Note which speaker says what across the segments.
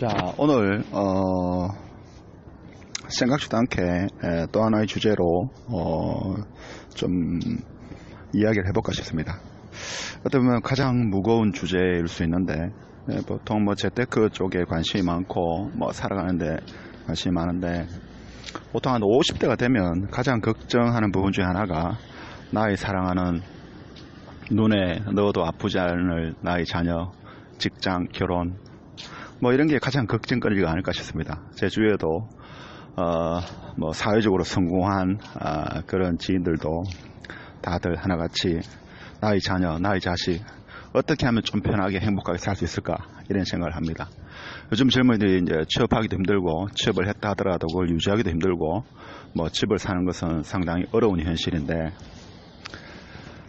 Speaker 1: 자, 오늘, 어, 생각지도 않게 에, 또 하나의 주제로, 어, 좀 이야기를 해볼까 싶습니다. 어떻게 보면 가장 무거운 주제일 수 있는데, 에, 보통 뭐 재테크 쪽에 관심이 많고, 뭐 살아가는데 관심이 많은데, 보통 한 50대가 되면 가장 걱정하는 부분 중에 하나가 나의 사랑하는 눈에 넣어도 아프지 않을 나의 자녀, 직장, 결혼, 뭐 이런 게 가장 걱정거리가 아닐까 싶습니다. 제 주위에도 어, 뭐 사회적으로 성공한 아, 그런 지인들도 다들 하나같이 나의 자녀, 나의 자식 어떻게 하면 좀 편하게 행복하게 살 수 있을까 이런 생각을 합니다. 요즘 젊은이들이 이제 취업하기도 힘들고 취업을 했다 하더라도 그걸 유지하기도 힘들고 뭐 집을 사는 것은 상당히 어려운 현실인데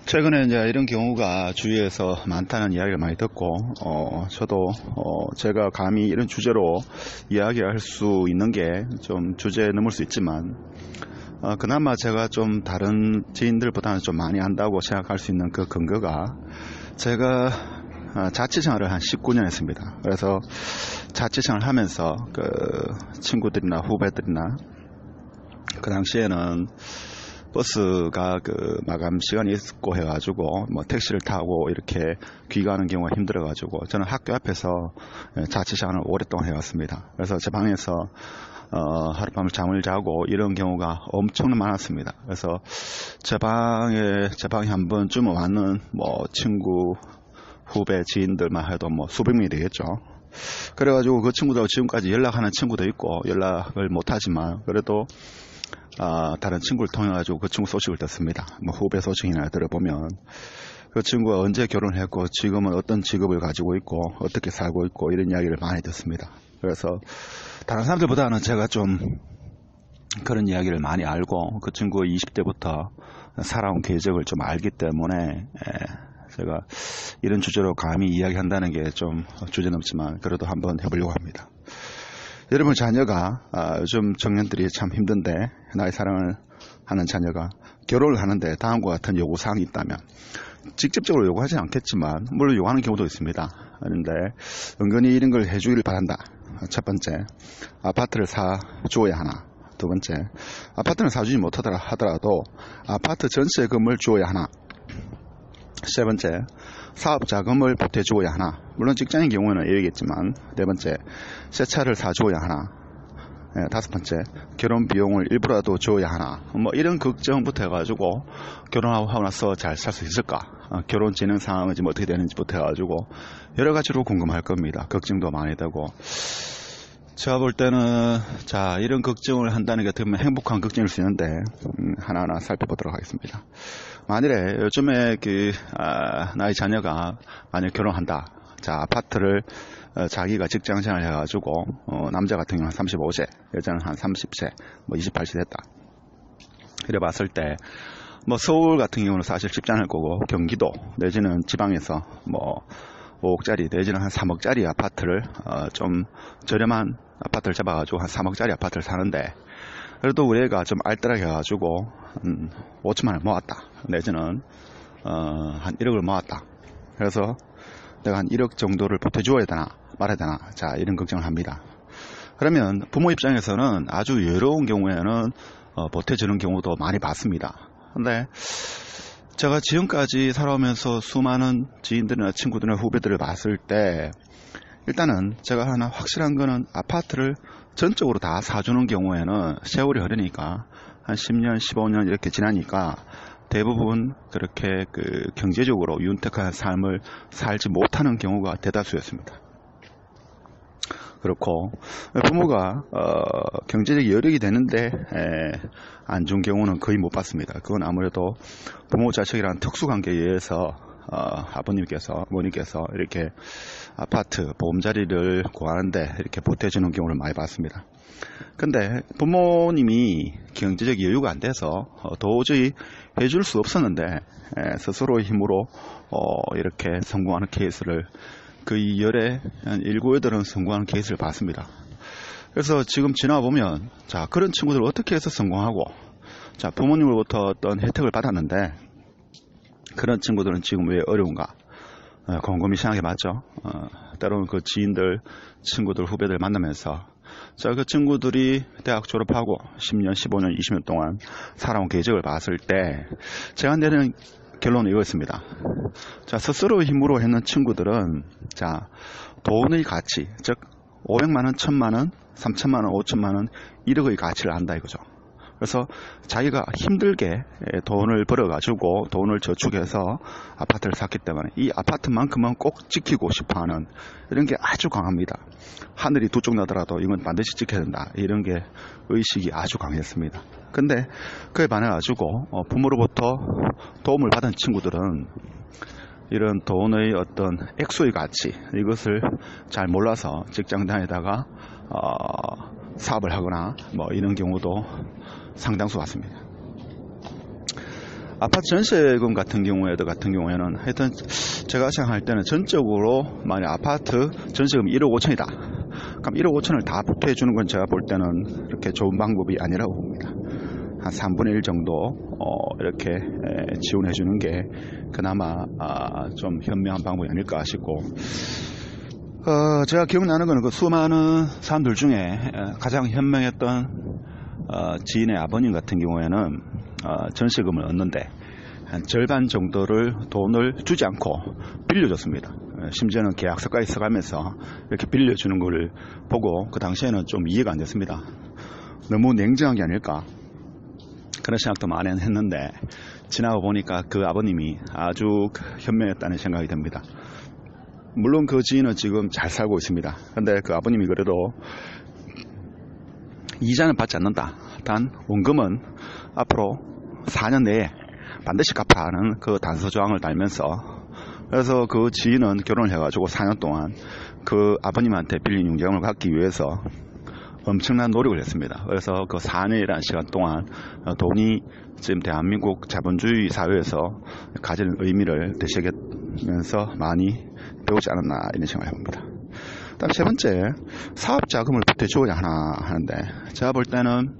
Speaker 1: 최근에 이제 이런 경우가 주위에서 많다는 이야기를 많이 듣고, 어, 저도, 어, 제가 감히 이런 주제로 이야기할 수 있는 게 좀 주제에 넘을 수 있지만, 어, 그나마 제가 좀 다른 지인들보다는 좀 많이 한다고 생각할 수 있는 그 근거가 제가 어, 자취 생활을 한 19년 했습니다. 그래서 자취 생활 하면서 그 친구들이나 후배들이나 그 당시에는 버스가 그 마감 시간이 있고 해가지고 뭐 택시를 타고 이렇게 귀가하는 경우가 힘들어가지고 저는 학교 앞에서 자취생활을 오랫동안 해왔습니다. 그래서 제 방에서 어, 하룻밤을 잠을 자고 이런 경우가 엄청 많았습니다. 그래서 제 방에 제 방에 한 번쯤 왔는 뭐 친구 후배 지인들만 해도 뭐 수백 명이 되겠죠. 그래가지고 그 친구들 지금까지 연락하는 친구도 있고 연락을 못하지만 그래도 아, 다른 친구를 통해 가지고 그 친구 소식을 듣습니다. 뭐 후배 소식이나 들어보면 그 친구가 언제 결혼했고 지금은 어떤 직업을 가지고 있고 어떻게 살고 있고 이런 이야기를 많이 듣습니다. 그래서 다른 사람들보다는 제가 좀 그런 이야기를 많이 알고 그 친구가 20대부터 살아온 궤적을 좀 알기 때문에 예, 제가 이런 주제로 감히 이야기한다는 게 좀 주제 넘지만 그래도 한번 해보려고 합니다. 여러분 자녀가 아, 요즘 청년들이 참 힘든데 나의 사랑을 하는 자녀가 결혼을 하는데 다음과 같은 요구사항이 있다면 직접적으로 요구하지 않겠지만 물론 요구하는 경우도 있습니다. 그런데 은근히 이런 걸 해주기를 바란다. 첫 번째 아파트를 사주어야 하나. 두 번째 아파트는 사주지 못하더라 하더라도 아파트 전체 건물 주어야 하나. 세 번째, 사업 자금을 보태주어야 하나. 물론 직장인 경우는 예외겠지만, 네 번째, 새 차를 사주어야 하나. 네, 다섯 번째, 결혼 비용을 일부라도 주어야 하나. 뭐 이런 걱정부터 해가지고 결혼하고 나서 잘 살 수 있을까? 어, 결혼 진행 상황은 지금 어떻게 되는지부터 해가지고 여러 가지로 궁금할 겁니다. 걱정도 많이 되고. 제가 볼 때는 자 이런 걱정을 한다는 게 어떻게 보면 행복한 걱정일 수 있는데 음, 하나하나 살펴보도록 하겠습니다. 만일에 요즘에 그 아, 나의 자녀가 만약 결혼한다. 자 아파트를 어, 자기가 직장생활 해가지고 어, 남자 같은 경우는 35세, 여자는 한 30세, 뭐 28세 됐다. 이래 봤을 때 뭐 서울 같은 경우는 사실 쉽지 않을 거고 경기도 내지는 지방에서 뭐 5억짜리 내지는 한 3억짜리 아파트를 어, 좀 저렴한 아파트를 잡아가지고 한 3억짜리 아파트를 사는데 그래도 우리 애가 좀 알뜰하게 해가지고 음, 5천만 원 모았다. 내지는 어, 한 1억을 모았다. 그래서 내가 한 1억 정도를 보태주어야 되나 말아야 되나? 자 이런 걱정을 합니다. 그러면 부모 입장에서는 아주 여로운 경우에는 어, 보태주는 경우도 많이 봤습니다. 근데 제가 지금까지 살아오면서 수많은 지인들이나 친구들이나 후배들을 봤을 때 일단은 제가 하나 확실한 거는 아파트를 전적으로 다 사주는 경우에는 세월이 흐르니까 한 10년, 15년 이렇게 지나니까 대부분 그렇게 그 경제적으로 윤택한 삶을 살지 못하는 경우가 대다수였습니다. 그렇고 부모가 어, 경제적 여력이 되는데 안준 경우는 거의 못 봤습니다. 그건 아무래도 부모 자식이라는 특수 관계에 의해서 어, 아버님께서 어머니께서 이렇게 아파트 보험자리를 구하는데 이렇게 보태주는 경우를 많이 봤습니다. 근데 부모님이 경제적 여유가 안 돼서 어, 도저히 해줄 수 없었는데 에, 스스로의 힘으로 어, 이렇게 성공하는 케이스를 거의 열에 한 7, 8은 성공하는 케이스를 봤습니다. 그래서 지금 지나보면 자 그런 친구들 어떻게 해서 성공하고 자 부모님으로부터 어떤 혜택을 받았는데 그런 친구들은 지금 왜 어려운가 어, 곰곰이 생각해 봤죠. 어, 때로는 그 지인들, 친구들, 후배들 만나면서 자, 그 친구들이 대학 졸업하고 10년, 15년, 20년 동안 살아온 궤적을 봤을 때 제가 내는 결론은 이거였습니다. 자, 스스로 힘으로 했는 친구들은 자, 돈의 가치, 즉 500만 원, 1000만 원, 3000만 원, 5000만 원, 1억의 가치를 안다 이거죠. 그래서 자기가 힘들게 돈을 벌어가지고 돈을 저축해서 아파트를 샀기 때문에 이 아파트만큼은 꼭 지키고 싶어 하는 이런 게 아주 강합니다. 하늘이 두 쪽 나더라도 이건 반드시 지켜야 된다. 이런 게 의식이 아주 강했습니다. 근데 그에 반해가지고 어, 부모로부터 도움을 받은 친구들은 이런 돈의 어떤 액수의 가치 이것을 잘 몰라서 직장 다니다가 어, 사업을 하거나 뭐 이런 경우도 상당수 같습니다. 아파트 전세금 같은 경우에도 같은 경우에는 하여튼 제가 생각할 때는 전적으로 만약 아파트 전세금 1억 5천이다. 그럼 1억 5천을 다 보태해 주는 건 제가 볼 때는 이렇게 좋은 방법이 아니라고 봅니다. 한 3분의 1 정도 어, 이렇게 에, 지원해 주는 게 그나마 아, 좀 현명한 방법이 아닐까 싶고 어, 제가 기억나는 거는 그 수많은 사람들 중에 에, 가장 현명했던 어, 지인의 아버님 같은 경우에는 어, 전세금을 얻는데 한 절반 정도를 돈을 주지 않고 빌려줬습니다. 어, 심지어는 계약서까지 써가면서 이렇게 빌려주는 것을 보고 그 당시에는 좀 이해가 안 됐습니다. 너무 냉정한 게 아닐까 그런 생각도 많이 했는데 지나고 보니까 그 아버님이 아주 현명했다는 생각이 듭니다. 물론 그 지인은 지금 잘 살고 있습니다. 근데 그 아버님이 그래도 이자는 받지 않는다. 단 원금은 앞으로 4년 내에 반드시 갚아 하는 그 단서 조항을 달면서 그래서 그 지인은 결혼을 해가지고 4년 동안 그 아버님한테 빌린 융자금을 갖기 위해서 엄청난 노력을 했습니다. 그래서 그 4년이라는 시간 동안 돈이 지금 대한민국 자본주의 사회에서 가지는 의미를 되새기면서 많이 배우지 않았나 이런 생각을 해봅니다. 다음 세 번째 사업 자금을 보태주어야 하나 하는데 제가 볼 때는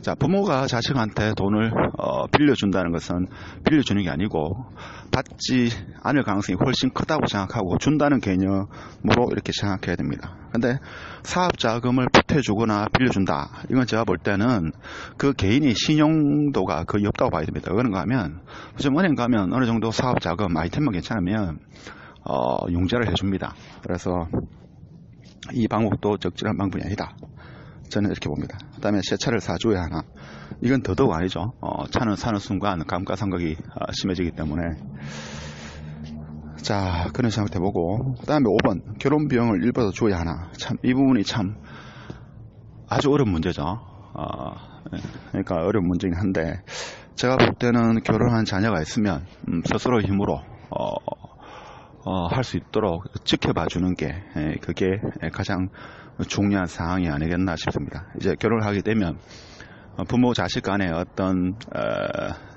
Speaker 1: 자 부모가 자식한테 돈을 어, 빌려준다는 것은 빌려주는 게 아니고 받지 않을 가능성이 훨씬 크다고 생각하고 준다는 개념으로 이렇게 생각해야 됩니다. 근데 사업 자금을 보태주거나 빌려준다 이건 제가 볼 때는 그 개인이 신용도가 거의 없다고 봐야 됩니다. 그런가 하면 지금 은행 가면 어느 정도 사업 자금 아이템만 괜찮으면 어, 융자를 해줍니다. 그래서 이 방법도 적절한 방법이 아니다. 저는 이렇게 봅니다. 그 다음에 새 차를 사줘야 하나. 이건 더더욱 아니죠. 어, 차는 사는 순간 감가상각이 어, 심해지기 때문에. 자, 그런 생각 해 보고. 그 다음에 5번. 결혼 비용을 일부러 줘야 하나. 참, 이 부분이 참 아주 어려운 문제죠. 어, 그러니까 어려운 문제긴 한데, 제가 볼 때는 결혼한 자녀가 있으면, 음, 스스로 힘으로, 어, 어, 할 수 있도록 지켜봐 주는 게 에, 그게 가장 중요한 사항이 아니겠나 싶습니다. 이제 결혼을 하게 되면 어, 부모 자식 간의 어떤 어,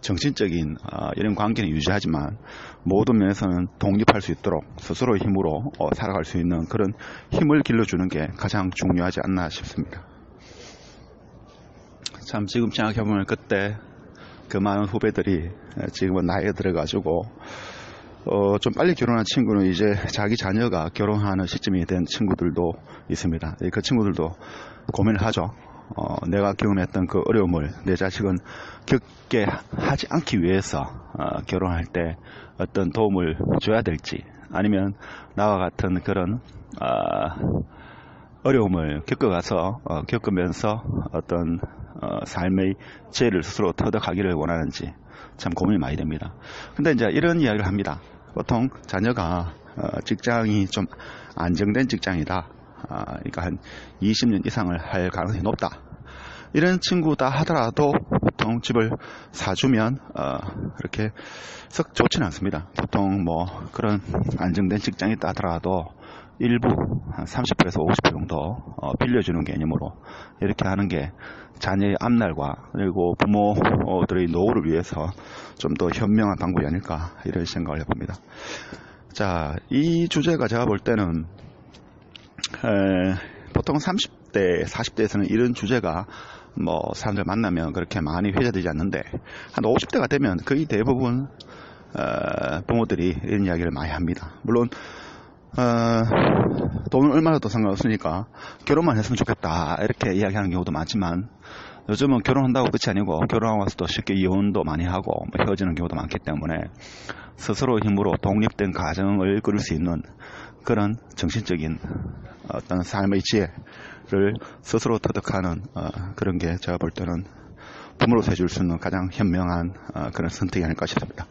Speaker 1: 정신적인 어, 이런 관계는 유지하지만 모든 면에서는 독립할 수 있도록 스스로의 힘으로 어, 살아갈 수 있는 그런 힘을 길러주는 게 가장 중요하지 않나 싶습니다. 참 지금 생각해보면 그때 그 많은 후배들이 지금은 나이가 들어가지고 어, 좀 빨리 결혼한 친구는 이제 자기 자녀가 결혼하는 시점이 된 친구들도 있습니다. 그 친구들도 고민을 하죠. 어, 내가 경험했던 그 어려움을 내 자식은 겪게 하지 않기 위해서 어, 결혼할 때 어떤 도움을 줘야 될지 아니면 나와 같은 그런 어, 어려움을 겪어가서 어, 겪으면서 어떤 어, 삶의 죄를 스스로 터득하기를 원하는지 참 고민이 많이 됩니다. 근데 이제 이런 이야기를 합니다. 보통 자녀가 어, 직장이 좀 안정된 직장이다. 아, 그러니까 한 20년 이상을 할 가능성이 높다. 이런 친구다 하더라도 보통 집을 사주면 어, 그렇게 썩 좋지는 않습니다. 보통 뭐 그런 안정된 직장이 있다 하더라도 일부 한 30%에서 50% 정도 어, 빌려주는 개념으로 이렇게 하는 게 자녀의 앞날과 그리고 부모들의 노후를 위해서 좀 더 현명한 방법이 아닐까 이런 생각을 해봅니다. 자, 이 주제가 제가 볼 때는 에, 보통 30대, 40대에서는 이런 주제가 뭐 사람들 만나면 그렇게 많이 회자되지 않는데 한 50대가 되면 거의 대부분 어, 부모들이 이런 이야기를 많이 합니다. 물론 어, 돈은 얼마라도 상관없으니까 결혼만 했으면 좋겠다. 이렇게 이야기하는 경우도 많지만 요즘은 결혼한다고 끝이 아니고 결혼하고 나서도 쉽게 이혼도 많이 하고 뭐 헤어지는 경우도 많기 때문에 스스로 힘으로 독립된 가정을 꾸릴 수 있는 그런 정신적인 어떤 삶의 지혜를 스스로 터득하는 어, 그런 게 제가 볼 때는 부모로서 해줄 수 있는 가장 현명한 어, 그런 선택이 아닐까 싶습니다.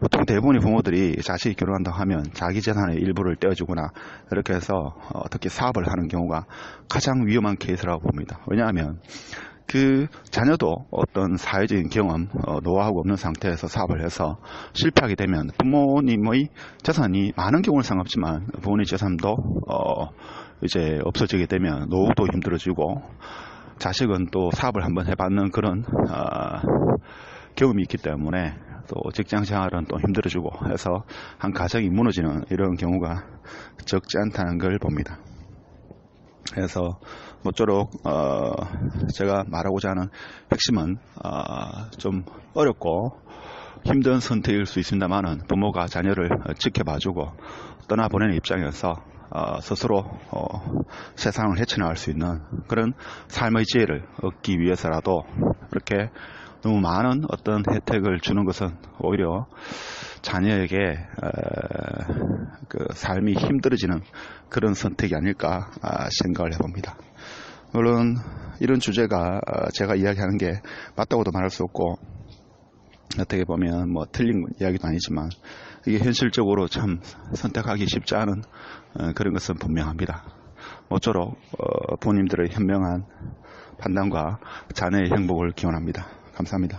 Speaker 1: 보통 대부분의 부모들이 자식이 결혼한다고 하면 자기 재산의 일부를 떼어주거나 이렇게 해서 어, 특히 사업을 하는 경우가 가장 위험한 케이스라고 봅니다. 왜냐하면 그 자녀도 어떤 사회적인 경험, 어, 노하우가 없는 상태에서 사업을 해서 실패하게 되면 부모님의 재산이 많은 경우는 상관없지만 부모님 재산도 어, 이제 없어지게 되면 노후도 힘들어지고 자식은 또 사업을 한번 해봤는 그런 어, 경험이 있기 때문에 또 직장 생활은 또 힘들어지고 해서 한 가정이 무너지는 이런 경우가 적지 않다는 걸 봅니다. 그래서 모쪼록 어, 제가 말하고자 하는 핵심은 어, 좀 어렵고 힘든 선택일 수 있습니다만은 부모가 자녀를 지켜봐주고 떠나보내는 입장에서 어, 스스로 어, 세상을 헤쳐나갈 수 있는 그런 삶의 지혜를 얻기 위해서라도 이렇게 너무 많은 어떤 혜택을 주는 것은 오히려 자녀에게 에, 그 삶이 힘들어지는 그런 선택이 아닐까 아, 생각을 해봅니다. 물론 이런 주제가 어, 제가 이야기하는 게 맞다고도 말할 수 없고 어떻게 보면 뭐 틀린 이야기도 아니지만 이게 현실적으로 참 선택하기 쉽지 않은 어, 그런 것은 분명합니다. 모쪼록 어, 부모님들의 현명한 판단과 자녀의 행복을 기원합니다. 감사합니다.